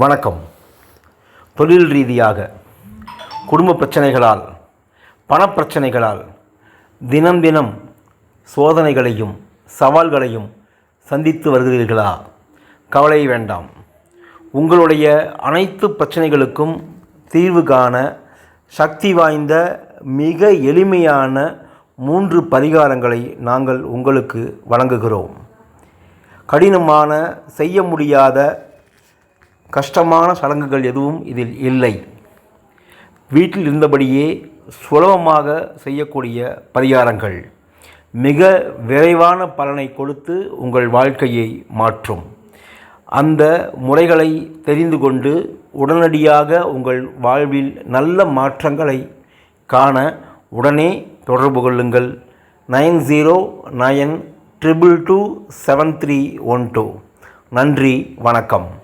வணக்கம். தொழில் ரீதியாக குடும்ப பிரச்சனைகளால் பணப்பிரச்சனைகளால் தினம் தினம் சோதனைகளையும் சவால்களையும் சந்தித்து வருகிறீர்களா? கவலை வேண்டாம். உங்களுடைய அனைத்து பிரச்சனைகளுக்கும் தீர்வு காண சக்தி வாய்ந்த மிக எளிமையான மூன்று பரிகாரங்களை நாங்கள் உங்களுக்கு வழங்குகிறோம். கடினமான செய்ய முடியாத கஷ்டமான சடங்குகள் எதுவும் இதில் இல்லை. வீட்டில் இருந்தபடியே சுலபமாக செய்யக்கூடிய பரிகாரங்கள். மிக விரைவான பலனை கொடுத்து உங்கள் வாழ்க்கையை மாற்றும். அந்த முறைகளை தெரிந்து கொண்டு உடனடியாக உங்கள் வாழ்வில் நல்ல மாற்றங்களை காண உடனே தொடர்பு கொள்ளுங்கள். Nine zero nine triple two seven three one two. நன்றி வணக்கம்.